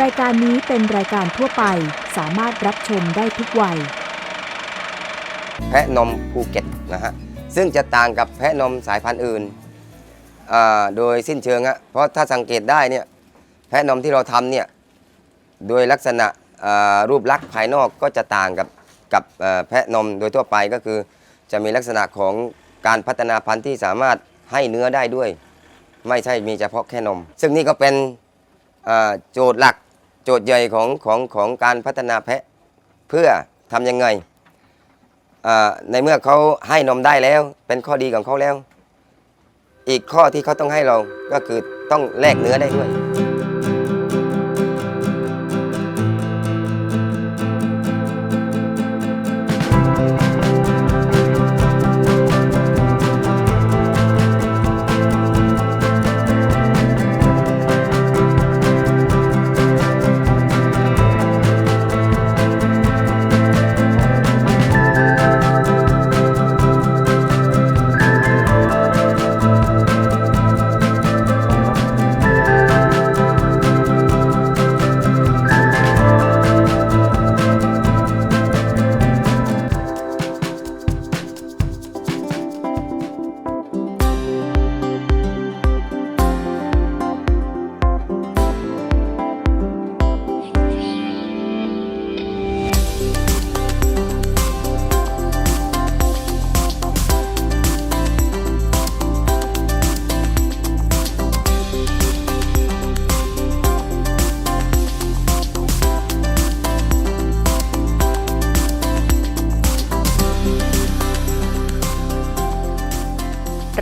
รายการนี้เป็นรายการทั่วไป สามารถรับชมได้ทุกวัย แพะนมภูเก็ตนะฮะซึ่งจะต่างกับแพะนมสายพันธุ์อื่นโดยสิ้นเชิงฮะเพราะถ้าสังเกตได้เนี่ยแพะนมที่เราทำเนี่ยโดยลักษณะรูปลักษณ์ภายนอกก็จะต่างกับกับแพะนมโดยทั่วไปก็คือ จะมีลักษณะของการพัฒนาพันธุ์ที่สามารถให้เนื้อได้ด้วย ไม่ใช่มีเฉพาะแค่นม ซึ่งนี่ก็เป็น โจทย์หลักโจทย์ใหญ่ของของของการพัฒนาแพะเพื่อทำยังไง ในเมื่อเขาให้นมได้แล้ว เป็นข้อดีของเขาแล้ว อีกข้อที่เขาต้องให้เราก็คือต้องแลกเนื้อได้ด้วย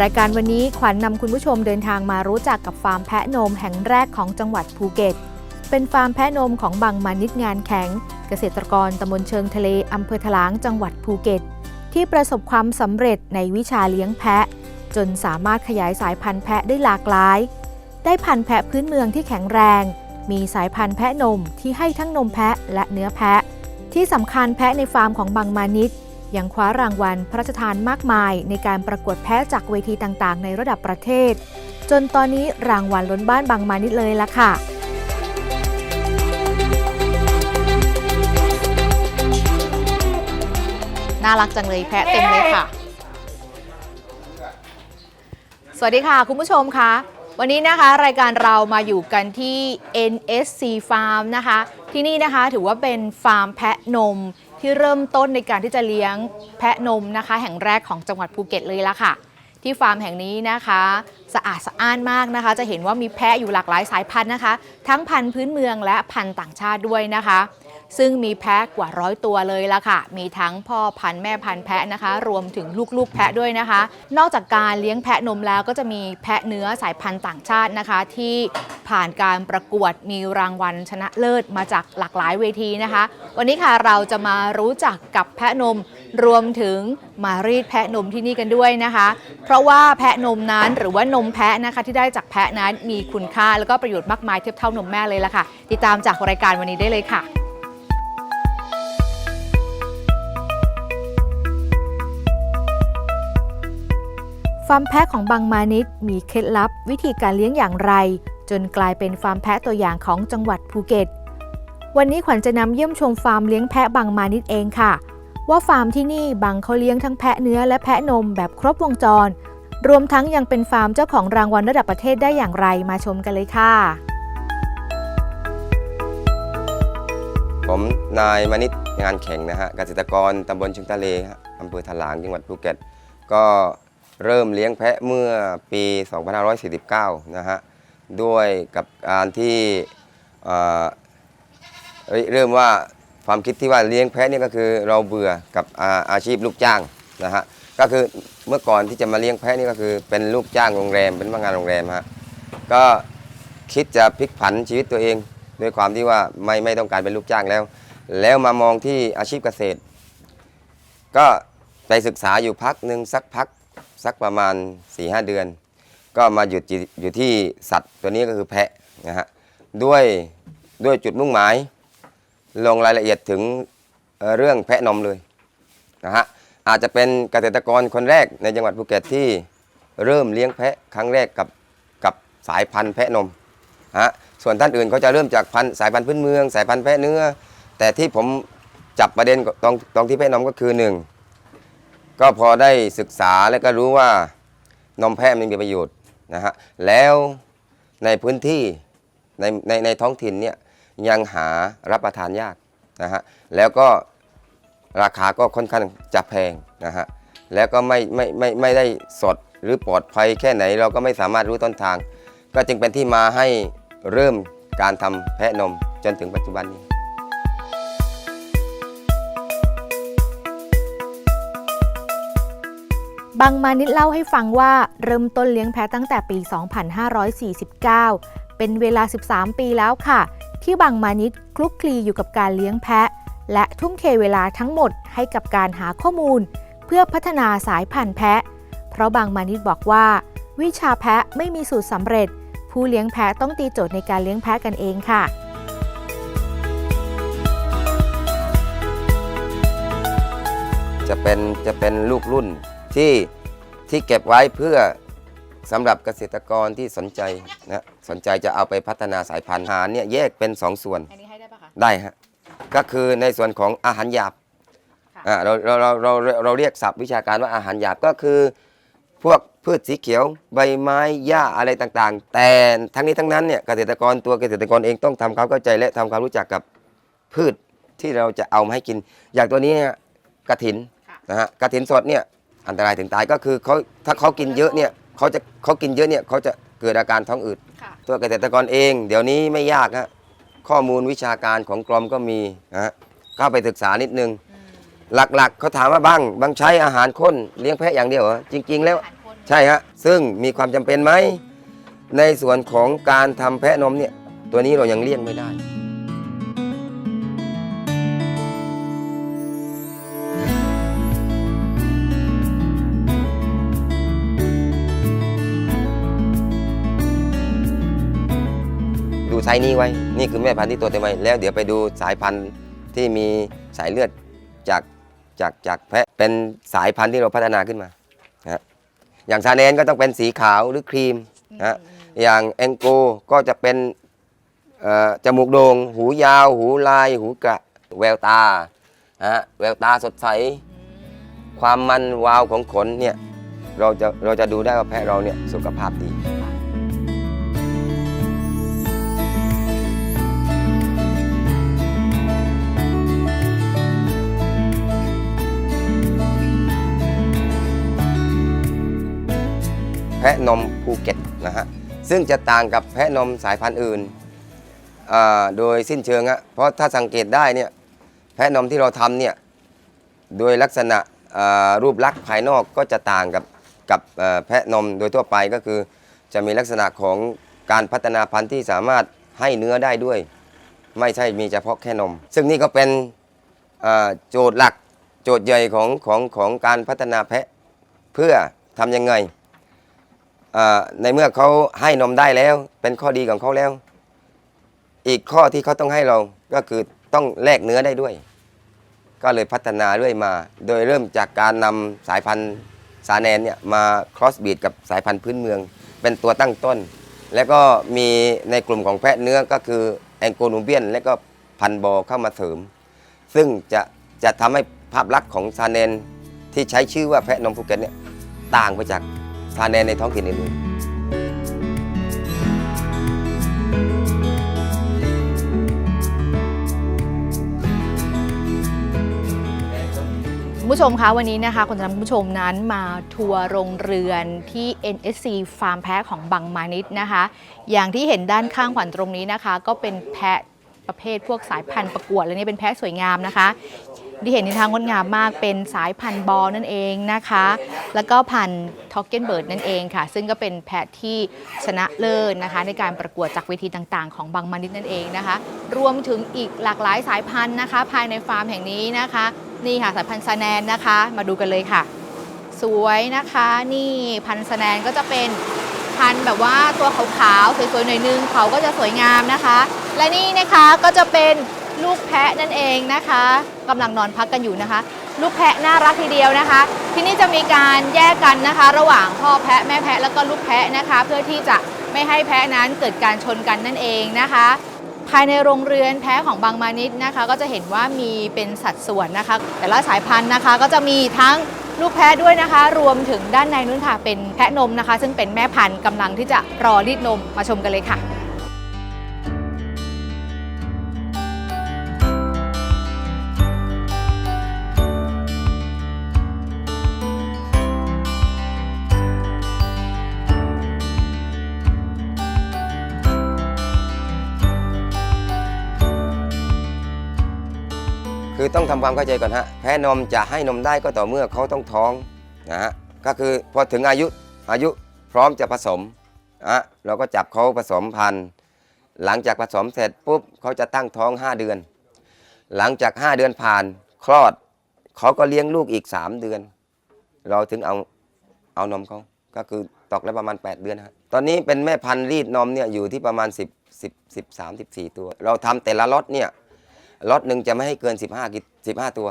รายการวันนี้ขวัญนนำคุณผู้ชมเดินทางมารู้จักกับฟาร์มแพะนมแห่งแรกของจังหวัดภูเก็ต เป็นฟาร์มแพะนมของบังมานิดงานแข็ง เกษตรกรตำบลเชิงทะเลอำเภอถลางจังหวัดภูเก็ต ที่ประสบความสำเร็จในวิชาเลี้ยงแพะ จนสามารถขยายสายพันธุ์แพะได้หลากหลาย ได้พันธุ์แพะพื้นเมืองที่แข็งแรง มีสายพันธุ์แพะนมที่ให้ทั้งนมแพะและเนื้อแพะ ที่สำคัญแพะในฟาร์มของบังมานิด ยังคว้ารางวัลพระราชทานมากมายในการประกวดแพะจากเวทีต่างๆ ในระดับประเทศ จนตอนนี้รางวัลล้นบ้านบางมานิดเลยละค่ะน่ารักจังเลยแพะเต็มเลยค่ะ สวัสดีค่ะ คุณผู้ชมคะ วันนี้นะคะรายการเรามาอยู่กันที่ NSC Farm นะคะ ที่นี่นะคะถือว่าเป็นฟาร์มแพะนม ที่เริ่มต้นในการที่จะเลี้ยงแพะนมนะคะ แห่งแรกของจังหวัดภูเก็ตเลยละค่ะ ที่ฟาร์มแห่งนี้นะคะ สะอาดสะอ้านมากนะคะ จะเห็นว่ามีแพะอยู่หลากหลายสายพันธุ์นะคะ ทั้งพันธุ์พื้นเมืองและพันธุ์ต่างชาติด้วยนะคะ ซึ่งมีแพะกว่าร้อยตัวเลยละค่ะ มีทั้งพ่อพันธุ์แม่พันธุ์แพะนะคะ รวมถึงลูกๆแพะด้วยนะคะ นอกจากการเลี้ยงแพะนมแล้วก็จะมีแพะเนื้อสายพันธุ์ต่างชาตินะคะ ที่ผ่านการประกวดมีรางวัลชนะเลิศมาจากหลากหลายเวทีนะคะ วันนี้ค่ะเราจะมารู้จักกับแพะนมรวมถึงมารีดแพะนมที่นี่กันด้วยนะคะ เพราะว่าแพะนมนั้นหรือว่านมแพะนะคะที่ได้จากแพะนั้นมีคุณค่าแล้วก็ประโยชน์มากมายเทียบเท่านมแม่เลยล่ะค่ะ ติดตามจากรายการวันนี้ได้เลยค่ะ ฟาร์มแพะของบางมานิดมีเคล็ดลับวิธีการเลี้ยงอย่างไร จนกลายเป็นฟาร์มแพะตัวอย่างของจังหวัดภูเก็ต วันนี้ขวัญจะนำเยี่ยมชมฟาร์มเลี้ยงแพะบางมานิดเองค่ะ ว่าฟาร์มที่นี่บางเขาเลี้ยงทั้งแพะเนื้อและแพะนมแบบครบวงจร รวมทั้งยังเป็นฟาร์มเจ้าของรางวัลระดับประเทศได้อย่างไรมาชมกันเลยค่ะ ผมนายมณิตงานแข่งนะฮะเกษตรกรตำบลชิงทะเลฮะอำเภอถลางจังหวัดภูเก็ต ก็ เริ่มเลี้ยงแพะเมื่อปี 2549 นะฮะ ด้วยกับการที่เอ่อเริ่มว่าความคิดที่ว่าเลี้ยงแพะนี่ก็คือเราเบื่อกับอาอาชีพลูกจ้างนะฮะ ก็คือเมื่อก่อนที่จะมาเลี้ยงแพะนี่ก็คือเป็นลูกจ้างโรงแรมเป็นพนักงานโรงแรมฮะ ก็คิดจะพลิกผันชีวิตตัวเอง ด้วยความที่ว่าไม่ไม่ต้องการเป็นลูกจ้างแล้ว แล้วมามองที่อาชีพเกษตร ก็ไปศึกษาอยู่พักหนึ่งสักพัก สักประมาณ4ีหเดือน ก็มาหยุดจิอยู่ที่สัตว์ตัวนี้ก็คือแพะนะฮะด้วยด้วยจุดมุ่งหมาย ลงรายละเอียดถึงเรื่องแพะนมเลยนะฮะอาจจะเป็นเกษตรกรคนแรกในจังหวัดภูเก็ตที่เริ่มเลี้ยงแพะครั้งแรกกับกับสายพันธุ์แพะนมฮะส่วนท่านอื่นเขาจะเริ่มจากพันสายพันธุ์พื้นเมือง สายพันธุ์แพะเนื้อ แต่ที่ผมจับประเด็นตรงตรงที่แพะนมก็คือหนึ่ง ก็พอได้ศึกษาและก็รู้ว่านมแพะมันมีประโยชน์นะฮะแล้วในพื้นที่ในในในท้องถิ่นเนี่ยยังหารับประทานยากนะฮะแล้วก็ราคาก็ค่อนข้างจะแพงนะฮะแล้วก็ไม่ไม่ไม่ไม่ได้สดหรือปลอดภัยแค่ไหนเราก็ไม่สามารถรู้ต้นทาง ก็จึงเป็นที่มาให้เริ่มการทำแพะนมจนถึงปัจจุบันนี้ บางมานิดเล่าให้ฟังว่าเริ่มต้นเลี้ยงแพะตั้งแต่ปี 2549 เป็นเวลา 13 ปีแล้วค่ะ ที่บางมานิดคลุกคลีอยู่กับการเลี้ยงแพะ และทุ่มเทเวลาทั้งหมดให้กับการหาข้อมูล เพื่อพัฒนาสายพันธุ์แพะ เพราะบางมานิดบอกว่า วิชาแพะไม่มีสูตรสำเร็จ ผู้เลี้ยงแพะต้องตีโจทย์ในการเลี้ยงแพะกันเองค่ะจะเป็นจะเป็นลูกรุ่น ที่ที่เก็บไว้เพื่อสำหรับเกษตรกรที่สนใจนะสนใจจะเอาไปพัฒนาสายพันธุ์อาหารเนี่ยแยกเป็น 2 ส่วนอันนี้ให้ได้ปะคะ ได้ฮะก็คือในส่วนของอาหารหยาบค่ะ อ่าเราเราเราเราเราเรียกศัพท์วิชาการว่าอาหารหยาบก็คือ พวกพืชสีเขียวใบไม้หญ้าอะไรต่างๆ แต่ทั้งนี้ทั้งนั้นเนี่ยเกษตรกรตัวเกษตรกรเองต้องทำความเข้าใจและทำความรู้จักกับพืชที่เราจะเอามาให้กิน อย่างตัวนี้เนี่ยกระถินค่ะ นะฮะกระถินสดเนี่ย อันตรายถึงตายก็คือเขาถ้าเขากินเยอะเนี่ยเขาจะเขากินเยอะเนี่ยเขาจะเกิดอาการท้องอืดค่ะตัวเกษตรกรเอง เดี๋ยวนี้ไม่ยากฮะข้อมูลวิชาการของกรมก็มีนะฮะเข้าไปศึกษานิดนึงหลักๆ เขาถามว่าบ้างบางใช้อาหารข้นเลี้ยงแพะอย่างเดียวเหรอจริง ๆ แล้วใช่ฮะ ซึ่งมีความจำเป็นไหม ในส่วนของการทำแพะนมเนี่ย ตัวนี้เรายังเลี่ยงไม่ได้ ส์นี้ไว้ นี่คือแม่พันธุ์ที่ตัวเต็มวัยแล้วเดี๋ยวไปดูสายพันธุ์ที่มีสายเลือดจากจากจากแพะเป็นสายพันธุ์ที่เราพัฒนาขึ้นมานะฮะอย่างซาเนนก็ต้องเป็นสีขาวหรือครีมนะฮะอย่างแองโกก็จะเป็นเอ่อจมูกโด่งหูยาว หูลาย หูกระแววตานะฮะแววตาสดใส ความมันวาวของขนเนี่ยเราจะเราจะดูได้ว่าแพะเราเนี่ยสุขภาพดี แพะนมภูเก็ตนะฮะซึ่งจะต่างกับแพะนมสายพันธุ์อื่นโดยสิ้นเชิงอะเพราะถ้าสังเกตได้เนี่ยแพะนมที่เราทำเนี่ยโดยลักษณะรูปลักษณ์ภายนอกก็จะต่างกับกับแพะนมโดยทั่วไปก็คือ จะมีลักษณะของการพัฒนาพันธุ์ที่สามารถให้เนื้อได้ด้วย ไม่ใช่มีเฉพาะแค่นม ซึ่งนี่ก็เป็นโจทย์หลักโจทย์ใหญ่ของของของการพัฒนาแพะเพื่อทำยังไง ในเมื่อเขาให้นมได้แล้ว เป็นข้อดีของเขาแล้ว อีกข้อที่เขาต้องให้เราก็คือต้องแลกเนื้อได้ด้วย ก็เลยพัฒนาเรื่อยมา โดยเริ่มจากการนำสายพันธุ์สาแนนเนี่ยมาครอสบีดกับสายพันธุ์พื้นเมือง เป็นตัวตั้งต้น แล้วก็มีในกลุ่มของแพะเนื้อก็คือแองโกนูเบียน และก็พันธุ์บอเข้ามาเสริม ซึ่งจะจะทำให้ภาพลักษณ์ของซาแนนที่ใช้ชื่อว่าแพะนมภูเก็ตเนี่ยต่างไปจาก ซาแนนในท้องถิ่นอื่นคุณผู้ชมคะวันนี้นะคะคนจะนำคุณผู้ชมนั้นมาทัวร์โรงเรือนที่ NSC ฟาร์มแพะของบังมานิดนะคะ อย่างที่เห็นด้านข้างขวัญตรงนี้นะคะ ก็เป็นแพะประเภทพวกสายพันธุ์ประกวดและนี่เป็นแพะสวยงามนะคะ ที่เห็นในทางงดงามมากเป็นสายพันธุ์บอลนั่นเองนะคะ แล้วก็พันธุ์ท็อกเกนเบิร์ดนั่นเองค่ะ ซึ่งก็เป็นแพะที่ชนะเลิศนะคะ ในการประกวดจากเวทีต่างๆ ของบางมานิดนั่นเองนะคะ รวมถึงอีกหลากหลายสายพันธุ์นะคะ ภายในฟาร์มแห่งนี้นะคะ นี่ค่ะสายพันธุ์ซาแนนนะคะ มาดูกันเลยค่ะ สวยนะคะนี่พันธุ์ซาแนนก็จะเป็นพันธุ์แบบว่าตัวขาวๆสวยๆหน่อยนึงเขาก็จะสวยงามนะคะ และนี่นะคะก็จะเป็นลูกแพะนั่นเองนะคะ กำลังนอนพักกันอยู่นะคะ ลูกแพะน่ารักทีเดียวนะคะ ที่นี่จะมีการแยกกันนะคะ ระหว่างพ่อแพะแม่แพะแล้วก็ลูกแพะนะคะ เพื่อที่จะไม่ให้แพะนั้นเกิดการชนกันนั่นเองนะคะภายในโรงเรือนแพะของบางมานิดนะคะ ก็จะเห็นว่ามีเป็นสัดส่วนนะคะ แต่ละสายพันธุ์นะคะก็จะมีทั้งลูกแพะด้วยนะคะ รวมถึงด้านในนู้นค่ะเป็นแพะนมนะคะ ซึ่งเป็นแม่พันธุ์กำลังที่จะรอรีดนมมาชมกันเลยค่ะ คือต้องทำความเข้าใจก่อนฮะแพะนมจะให้นมได้ก็ต่อเมื่อเขาต้องท้องนะฮะก็คือพอถึงอายุอายุพร้อมจะผสมนะฮะเราก็จับเขาผสมพันธุ์หลังจากผสมเสร็จปุ๊บเขาจะตั้งท้อง 5 เดือน หลังจาก 5 เดือนผ่านคลอดเขาก็เลี้ยงลูกอีก 3 เดือน เราถึงเอาเอานมเขาก็คือตอกแล้วประมาณ 8 เดือนฮะตอนนี้เป็นแม่พันธุ์รีดนมเนี่ยอยู่ที่ประมาณ 10 10 13 14 ตัว เราทำแต่ละล็อตเนี่ย ล็อตหนึ่งจะไม่ให้เกิน 15กิสิบห้าตัว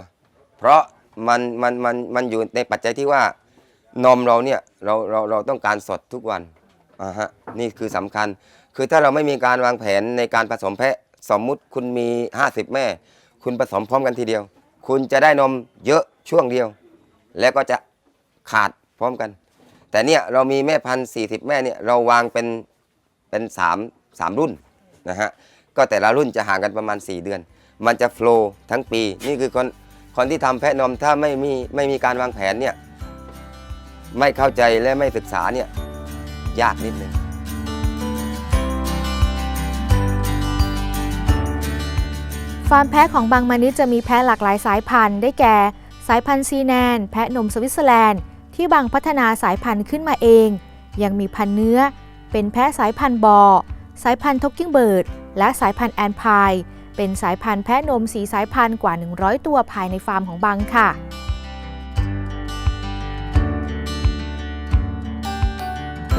เพราะมันมันมันมันอยู่ในปัจจัยที่ว่านมเราเนี่ยเราเราเราต้องการสดทุกวันอ่าฮะนี่คือสำคัญ คือถ้าเราไม่มีการวางแผนในการผสมแพะสมมุติคุณมี 50 แม่ คุณผสมพร้อมกันทีเดียว คุณจะได้นมเยอะช่วงเดียว แล้วก็จะขาดพร้อมกัน แต่เนี่ยเรามีแม่พันสี่สิบแม่เนี่ยเราวางเป็นเป็นสามสามรุ่นนะฮะก็แต่ละรุ่นจะห่างกันประมาณ 4 เดือน มันจะโฟล์ทั้งปี นี่คือคนคนที่ทำแพะนมถ้าไม่มีไม่มีการวางแผนเนี่ยไม่เข้าใจและไม่ศึกษาเนี่ยยากนิดนึงฟาร์มแพะของบางมานิดจะมีแพะหลากหลายสายพันธุ์ได้แก่ สายพันธุ์ซีแนน แพะนมสวิตเซอร์แลนด์ ที่บางพัฒนาสายพันธุ์ขึ้นมาเอง ยังมีพันธุ์เนื้อ เป็นแพะสายพันธุ์บอ สายพันธุ์ทอกกิ้งเบิร์ด และสายพันธุ์แอนพาย เป็นสายพันธุ์แพะนมสีสายพันธุ์กว่า 100 ตัวภายในฟาร์มของบางค่ะ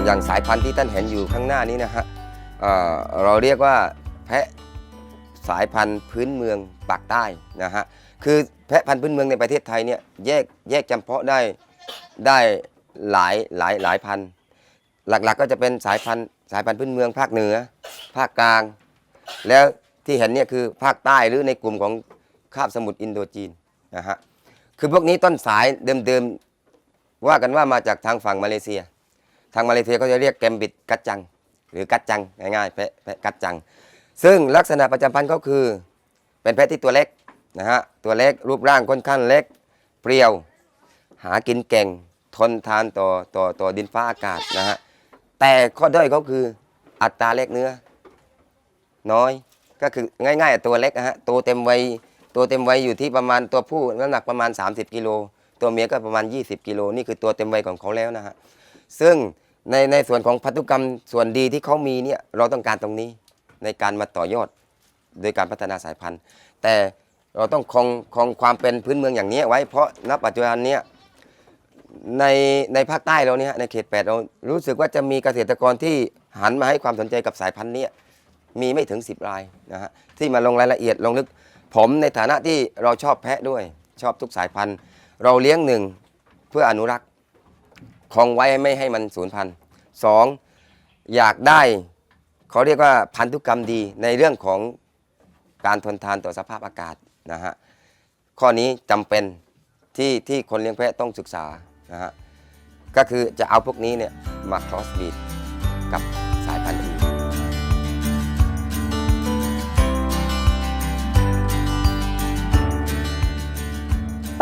อย่างสายพันธุ์ที่ท่านเห็นอยู่ข้างหน้านี้นะฮะเเราเรียกว่าแพะสายพันธุ์พื้นเมืองปากใต้นะฮะ คือแพะพันธุ์พื้นเมืองในประเทศไทยเนี่ยแยกแยกจำเพาะได้ได้หลายหลายหลายพันธุ์ หลักๆก็จะเป็นสายพันธุ์สายพันธุ์พื้นเมืองภาคเหนือ ภาคกลาง แล้ว ที่เห็นเนี่ยคือภาคใต้หรือในกลุ่มของคาบสมุทรอินโดจีนนะฮะคือพวกนี้ต้นสายเดิมๆว่ากันว่ามาจากทางฝั่งมาเลเซีย ทางมาเลเซียเขาจะเรียกแกมบิดกัดจัง หรือกัดจังง่ายๆแพะแพะกัดจัง ซึ่งลักษณะประจำพันธุ์เขาคือ เป็นแพะที่ตัวเล็กนะฮะตัวเล็กรูปร่างค่อนข้างเล็กเปรี้ยว หากินเก่งทนทานต่อต่อต่อดินฟ้าอากาศนะฮะแต่ข้อด้อยเขาคืออัตราเล็กเนื้อ น้อย ก็คือง่ายๆตัวเล็กนะฮะตัวเต็มวัยตัวเต็มวัยอยู่ที่ประมาณตัวผู้น้ำหนักประมาณ 30กิโลตัวเมียก็ประมาณ 20กิโลนี่คือตัวเต็มวัยของเขาแล้วนะฮะซึ่งในในส่วนของพันธุกรรมส่วนดีที่เขามีเนี่ยเราต้องการตรงนี้ในการมาต่อยอดโดยการพัฒนาสายพันธุ์ แต่เราต้องคงคงความเป็นพื้นเมืองอย่างนี้ไว้เพราะณปัจจุบันเนี้ยในในภาคใต้เราเนี่ยในเขตแปดเรารู้สึกว่าจะมีเกษตรกรที่หันมาให้ความสนใจกับสายพันธุ์เนี้ย มีไม่ถึง 10 รายนะฮะที่มาลงรายละเอียดลงลึก ผมในฐานะที่เราชอบแพะด้วยชอบทุกสายพันธุ์ เราเลี้ยงหนึ่งเพื่ออนุรักษ์คงไว้ไม่ให้มันสูญพันธุ์สองอยากได้เขาเรียกว่าพันธุกรรมดีในเรื่องของการทนทานต่อสภาพอากาศนะฮะข้อนี้จำเป็นที่ที่คนเลี้ยงแพะต้องศึกษานะฮะก็คือจะเอาพวกนี้เนี่ยมาครอสบีดกับสายพันธุ์อื่น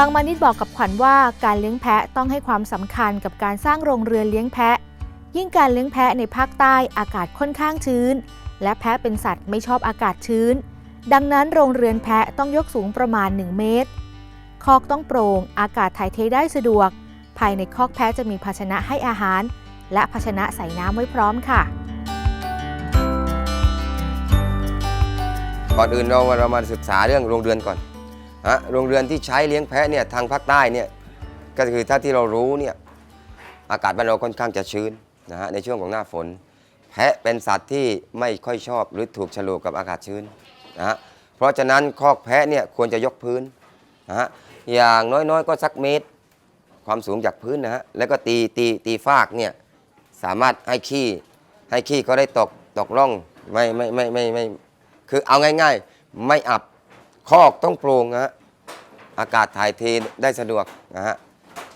บางมานิดบอกกับขวัญว่าการเลี้ยงแพะต้องให้ความสำคัญกับการสร้างโรงเรือนเลี้ยงแพะ ยิ่งการเลี้ยงแพะในภาคใต้อากาศค่อนข้างชื้น และแพะเป็นสัตว์ไม่ชอบอากาศชื้น ดังนั้นโรงเรือนแพะต้องยกสูงประมาณ 1 เมตร คอกต้องโปร่งอากาศถ่ายเทได้สะดวก ภายในคอกแพะจะมีภาชนะให้อาหาร และภาชนะใส่น้ำไว้พร้อมค่ะก่อนอื่นเราเรามาศึกษาเรื่องโรงเรือนก่อน ฮะโรงเรือนที่ใช้เลี้ยงแพะเนี่ยทางภาคใต้เนี่ยก็คือถ้าที่เรารู้เนี่ยอากาศบ้านเราค่อนข้างจะชื้นนะฮะในช่วงของหน้าฝน แพะเป็นสัตว์ที่ไม่ค่อยชอบหรือถูกฉลูกกับอากาศชื้นนะฮะเพราะฉะนั้นคอกแพะเนี่ยควรจะยกพื้นนะฮะอย่างน้อยๆ ก็สักเมตร ความสูงจากพื้นนะฮะแล้วก็ตีตีตีฟากเนี่ยสามารถให้ขี้ให้ขี้เขาได้ตกตกร่องไม่ไม่ไม่ไม่ไม่คือเอาง่าย ๆ ไม่อับ คอกต้องโปร่งนะฮะอากาศถ่ายเทได้สะดวกนะฮะ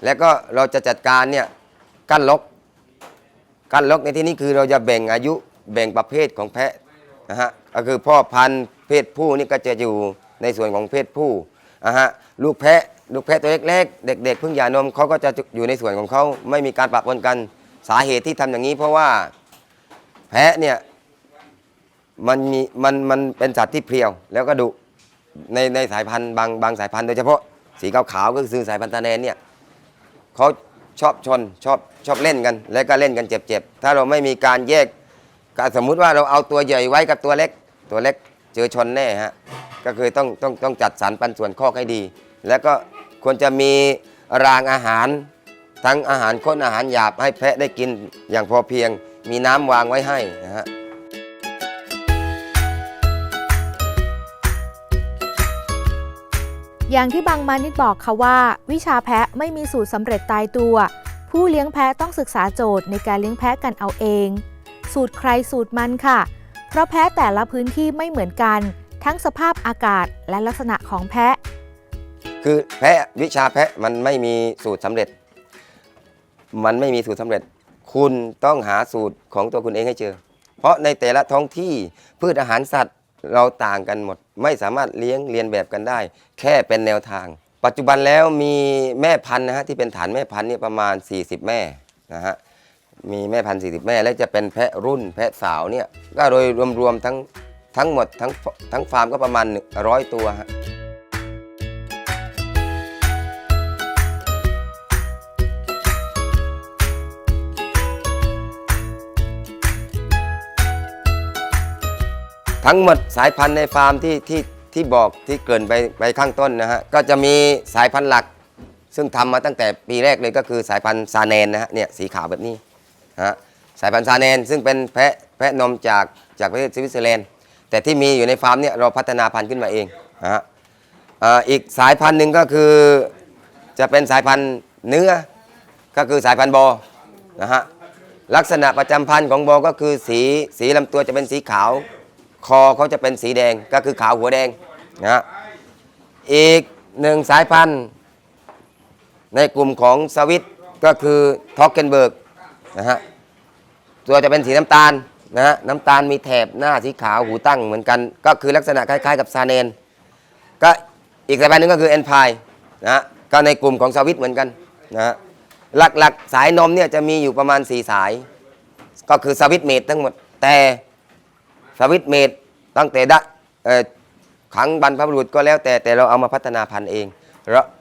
แล้วก็เราจะจัดการเนี่ยกั้นลกกั้นลกในที่นี้คือเราจะแบ่งอายุแบ่งประเภทของแพะนะฮะก็คือพ่อพันธุ์เพศผู้นี่ก็จะอยู่ในส่วนของเพศผู้นะฮะลูกแพะลูกแพะตัวเล็กๆ เด็ก ๆ เพิ่งหย่านมเขาก็จะอยู่ในส่วนของเขาไม่มีการปะปนกันสาเหตุที่ทำอย่างนี้เพราะว่าแพะเนี่ยมันมีมันมันเป็นสัตว์ที่เพรียวแล้วก็ดุ ในในสายพันธุ์บางบางสายพันธุ์โดยเฉพาะสีขาวๆก็คือสายพันธุ์ตาแนนเนี่ยเขาชอบชนชอบชอบเล่นกัน แล้วก็เล่นกันเจ็บๆถ้าเราไม่มีการแยกก็สมมุติว่าเราเอาตัวใหญ่ไว้กับตัวเล็ก ตัวเล็กเจอชนแน่ฮะก็คือต้องต้องต้องจัดสรรปันส่วนข้อกให้ดี แล้วก็ควรจะมีรางอาหาร ทั้งอาหารข้นอาหารหยาบให้แพะได้กินอย่างพอเพียง มีน้ำวางไว้ให้นะฮะ อย่างที่บางมานิดบอกค่ะว่า วิชาแพะไม่มีสูตรสำเร็จตายตัว ผู้เลี้ยงแพะต้องศึกษาโจทย์ในการเลี้ยงแพะกันเอาเอง สูตรใครสูตรมันค่ะ เพราะแพะแต่ละพื้นที่ไม่เหมือนกัน ทั้งสภาพอากาศและลักษณะของแพะ คือแพะวิชาแพะมันไม่มีสูตรสำเร็จ มันไม่มีสูตรสำเร็จ คุณต้องหาสูตรของตัวคุณเองให้เจอ เพราะในแต่ละท้องที่พืชอาหารสัตว์เราต่างกันหมด ไม่สามารถเลี้ยงเรียนแบบกันได้ แค่เป็นแนวทาง ปัจจุบันแล้วมีแม่พันธุ์นะฮะที่เป็นฐานแม่พันธุ์เนี่ยประมาณ 40 แม่นะฮะมีแม่พันธุ์40 แม่และจะเป็นแพะรุ่นแพะสาวเนี่ยก็โดยรวมๆทั้งทั้งหมดทั้งทั้งฟาร์มก็ประมาณ 100 ตัวฮะ ทั้งหมดสายพันธุ์ในฟาร์มที่ที่ที่บอกที่เกรินไปไปข้างต้นนะฮะก็จะมีสายพันธุ์หลัก ซึ่งทำมาตั้งแต่ปีแรกเลยก็คือสายพันธุ์ซาเนนนะฮะเนี่ยสีขาวแบบนี้นะฮะสายพันธุ์ซาเนนซึ่งเป็นแพะแพะนมจากจากประเทศสวิตเซอร์แลนด์ แต่ที่มีอยู่ในฟาร์มเนี่ยเราพัฒนาพันธุ์ขึ้นมาเองนะฮะอ่าอีกสายพันธุ์หนึ่งก็คือจะเป็นสายพันธุ์เนื้อก็คือสายพันธุ์บอนะฮะลักษณะประจำพันธุ์ของบอก็คือสีสีลำตัวจะเป็นสีขาว คอเขาจะเป็นสีแดงก็คือขาวหัวแดงนะฮะอีกหนึ่งสายพันธุ์ ในกลุ่มของสวิตก็คือทอกเกนเบิร์กนะฮะตัวจะเป็นสีน้ำตาลนะฮะน้ำตาลมีแถบหน้าสีขาวหูตั้งเหมือนกัน ก็คือลักษณะคล้ายๆ กับซาเนน ก็อีกสายพันธุ์หนึงก็คือเอนพายนะฮะก็ในกลุ่มของสวิตเหมือนกันนะฮะหลักๆ สายนมเนี่ยจะมีอยู่ประมาณ 4 สาย ก็คือสวิตเมดทั้งหมดแต่ สวิตเมดตั้งแต่ดะขังบรรพบุรุษก็แล้วแต่แต่เราเอามาพัฒนาพันธุ์เอง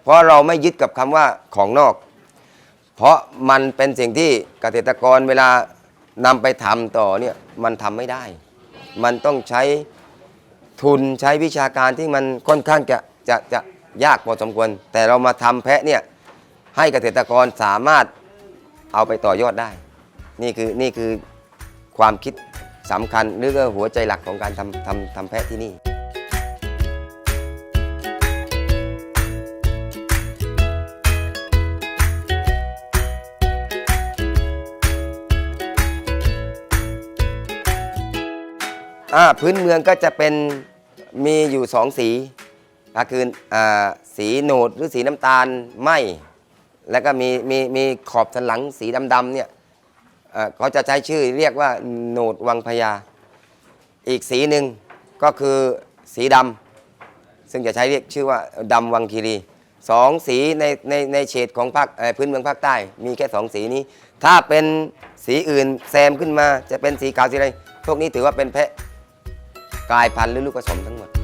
เพราะเราไม่ยึดกับคำว่าของนอก เพราะมันเป็นสิ่งที่เกษตรกรเวลานำไปทำต่อเนี่ยมันทำไม่ได้ มันต้องใช้ทุนใช้วิชาการที่มันค่อนข้างจะจะจะยากพอสมควร แต่เรามาทำแพะเนี่ยให้เกษตรกรสามารถเอาไปต่อยอดได้ นี่คือนี่คือความคิด สำคัญหรือก็หัวใจหลักของการทำทำทำแพะที่นี่ พื้นเมืองก็จะเป็นมีอยู่สองสีก็คืออสีโหนดหรือสีน้ำตาลไหมแล้วก็มีมีมีขอบสันหลังสีดำๆเนี่ย เขาจะใช้ชื่อเรียกว่าโหนดวังพญา อีกสีหนึ่งก็คือสีดำซึ่งจะใช้เรียกชื่อว่าดำวังคีรีสองสีในในในเฉดของภาคพื้นเมืองภาคใต้ มีแค่สองสีนี้ ถ้าเป็นสีอื่นแซมขึ้นมาจะเป็นสีขาวสีอะไรพวกนี้ถือว่าเป็นแพะกลายพันธุ์หรือลูกผสมทั้งหมด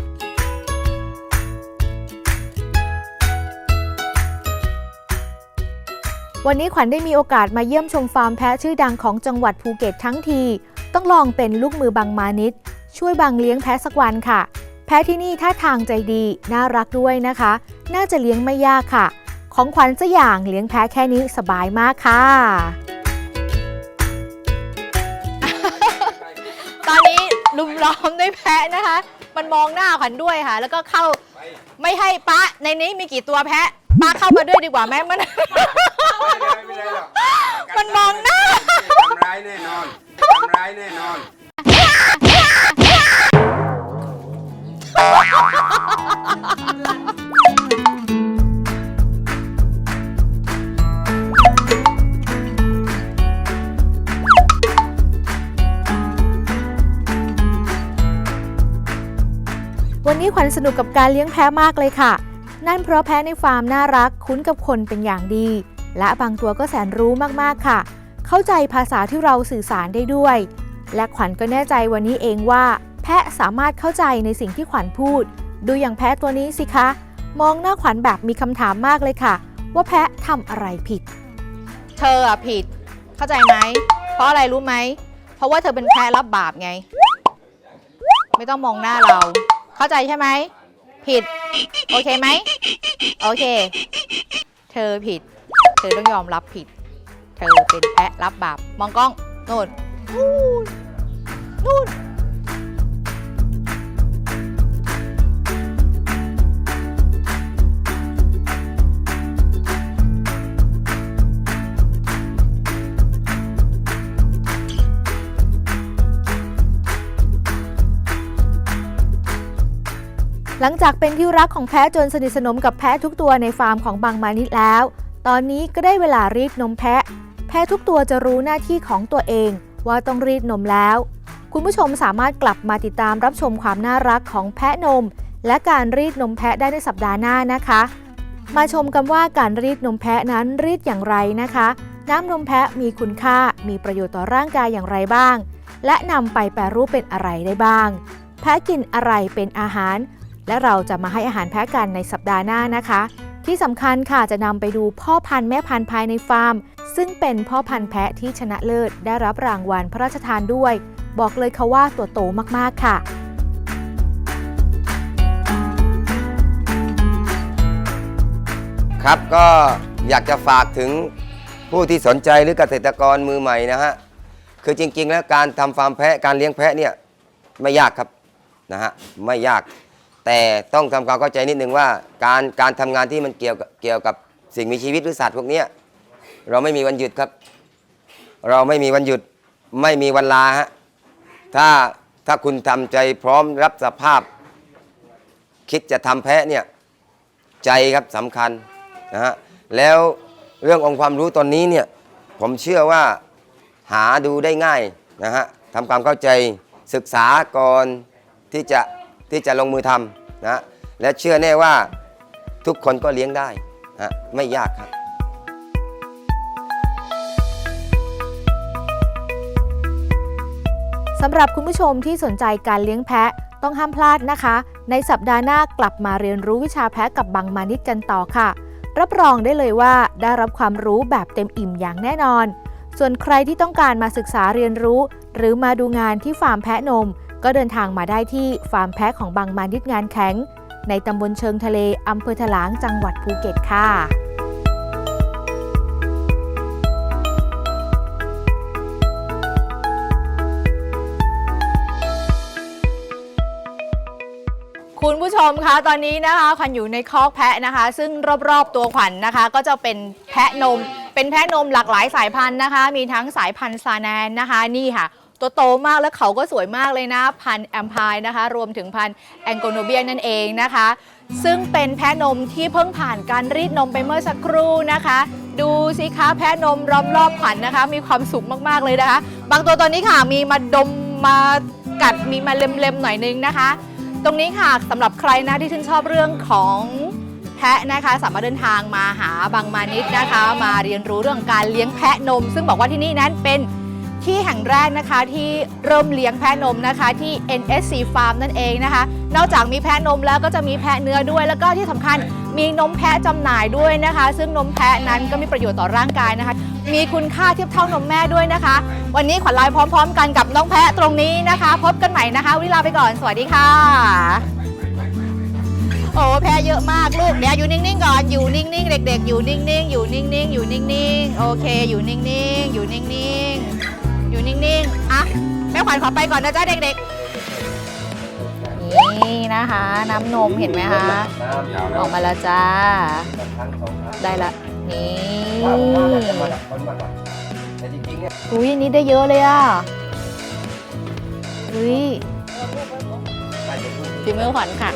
วันนี้ขวัญได้มีโอกาสมาเยี่ยมชมฟาร์มแพะชื่อดังของจังหวัดภูเก็ตทั้งที ต้องลองเป็นลูกมือบางมานิด ช่วยบางเลี้ยงแพะสักวันค่ะ แพะที่นี่ท่าทางใจดี น่ารักด้วยนะคะ น่าจะเลี้ยงไม่ยากค่ะ ของขวัญจะอย่างเลี้ยงแพะแค่นี้สบายมากค่ะ ตอนนี้ลุมล้อมด้วยแพะนะคะ มันมองหน้าขวัญด้วยค่ะ แล้วก็เข้าไม่ให้ป้าในนี้มีกี่ตัวแพะป้าเข้ามาด้วยดีกว่าแม่มัน ไม่ได้หรอกมันมองหน้า ทำร้ายแน่นอนทำร้ายแน่นอน วันนี้ขวัญสนุกกับการเลี้ยงแพะมากเลยค่ะ นั่นเพราะแพะในฟาร์มน่ารัก คุ้นกับคนเป็นอย่างดี และบางตัวก็แสนรู้มากๆค่ะ เข้าใจภาษาที่เราสื่อสารได้ด้วย และขวัญก็แน่ใจวันนี้เองว่า แพะสามารถเข้าใจในสิ่งที่ขวัญพูด ดูอย่างแพะตัวนี้สิคะ มองหน้าขวัญแบบมีคำถามมากเลยค่ะ ว่าแพะทำอะไรผิด เธออะผิด เข้าใจไหม เพราะอะไรรู้ไหม เพราะว่าเธอเป็นแพะรับบาปไง ไม่ต้องมองหน้าเรา เข้าใจใช่ไหม ผิด โอเคไหม โอเค เธอผิด เธอต้องยอมรับผิด เธอเป็นแพะรับบาป มองกล้องนู่นนู่นนู่นหลังจากเป็นที่รักของแพะจนสนิทสนมกับแพะทุกตัวในฟาร์มของบางมานิดแล้ว ตอนนี้ก็ได้เวลารีดนมแพะ แพะทุกตัวจะรู้หน้าที่ของตัวเองว่าต้องรีดนมแล้ว คุณผู้ชมสามารถกลับมาติดตามรับชมความน่ารักของแพะนม และการรีดนมแพะได้ในสัปดาห์หน้านะคะ มาชมกันว่าการรีดนมแพะนั้นรีดอย่างไรนะคะ น้ำนมแพะมีคุณค่า มีประโยชน์ต่อร่างกายอย่างไรบ้าง และนำไปแปรรูปเป็นอะไรได้บ้าง แพะกินอะไรเป็นอาหาร และเราจะมาให้อาหารแพะกันในสัปดาห์หน้านะคะ ที่สำคัญค่ะจะนำไปดูพ่อพันธุ์แม่พันธุ์ภายในฟาร์ม ซึ่งเป็นพ่อพันธุ์แพะที่ชนะเลิศได้รับรางวัลพระราชทานด้วย บอกเลยค่ะว่าตัวโตมากๆค่ะครับก็อยากจะฝากถึงผู้ที่สนใจหรือเกษตรกรมือใหม่นะฮะคือจริง ๆ แล้วการทำฟาร์มแพะการเลี้ยงแพะเนี่ยไม่ยากครับนะฮะไม่ยาก แต่ต้องทำความเข้าใจนิดนึงว่า การการทำงานที่มันเกี่ยวกับเกี่ยวกับสิ่งมีชีวิตหรือสัตว์พวกเนี้ยเราไม่มีวันหยุดครับ เราไม่มีวันหยุดไม่มีวันลาฮะถ้าถ้าคุณทำใจพร้อมรับสภาพ คิดจะทำแพะเนี่ยใจครับสำคัญนะฮะแล้วเรื่ององค์ความรู้ตอนนี้เนี่ยผมเชื่อว่าหาดูได้ง่ายนะฮะทำความเข้าใจศึกษาก่อนที่จะ ที่จะลงมือทำนะและเชื่อแน่ว่าทุกคนก็เลี้ยงได้นะฮะไม่ยากครับสำหรับคุณผู้ชมที่สนใจการเลี้ยงแพะต้องห้ามพลาดนะคะ ในสัปดาห์หน้ากลับมาเรียนรู้วิชาแพะกับบังมานิดกันต่อค่ะ รับรองได้เลยว่าได้รับความรู้แบบเต็มอิ่มอย่างแน่นอน ส่วนใครที่ต้องการมาศึกษาเรียนรู้ หรือมาดูงานที่ฟาร์มแพะนม ก็เดินทางมาได้ที่ฟาร์มแพะของบังมานิดงานแข็ง ในตำบลเชิงทะเลอำเภอถลางจังหวัดภูเก็ตค่ะคุณผู้ชมคะตอนนี้นะคะขวัญอยู่ในคอกแพะนะคะ ซึ่งรอบๆตัวขวัญนะคะ ก็จะเป็นแพะนม เป็นแพะนมหลากหลายสายพันธุ์นะคะ มีทั้งสายพันธุ์ซาแนนนะคะนี่ค่ะ ตัวโตมากแล้วเขาก็สวยมากเลยนะ พันแอมพายนะคะ รวมถึงพันแองโกโนเบียนั่นเองนะคะ ซึ่งเป็นแพะนมที่เพิ่งผ่านการรีดนมไปเมื่อสักครู่นะคะ ดูสิคะแพะนมล้อมรอบขวัญนะคะ มีความสุขมากๆเลยนะคะ บางตัวตอนนี้ค่ะมีมาดมมากัดมีมาเล็มๆหน่อยนึงนะคะ ตรงนี้ค่ะสำหรับใครนะที่ชื่นชอบเรื่องของแพะนะคะสามารถเดินทางมาหาบางมานิดนะคะ มาเรียนรู้เรื่องการเลี้ยงแพะนม ซึ่งบอกว่าที่นี่นั้นเป็น ที่แห่งแรกนะคะที่เริ่มเลี้ยงแพะนมนะคะที่ NSC Farm นั่นเองนะคะ นอกจากมีแพะนมแล้วก็จะมีแพะเนื้อด้วย แล้วก็ที่สำคัญมีนมแพะจำหน่ายด้วยนะคะ ซึ่งนมแพะนั้นก็มีประโยชน์ต่อร่างกายนะคะ มีคุณค่าเทียบเท่านมแม่ด้วยนะคะ วันนี้ขวัญไลน์พร้อม ๆ กันกับน้องแพะตรงนี้นะคะ พบกันใหม่นะคะวันนี้ลาไปก่อน สวัสดีค่ะ โอ้แพ้เยอะมากลูกเดี๋ยวอยู่นิ่งๆก่อนอยู่นิ่งๆเด็ก ๆ อยู่นิ่งๆอยู่นิ่งๆอยู่นิ่งๆโอเค อยู่นิ่งๆอยู่นิ่งๆ อยู่นิ่งๆ อะ แม่ขวัญขอไปก่อนนะจ๊ะเด็กๆ นี่นะคะ น้ำนมเห็นไหมคะ ออกมาแล้วจ้า ได้ละ นี่อุ้ยนี่ได้เยอะเลยอะอุ้ยฝีมือขวัญค่ะ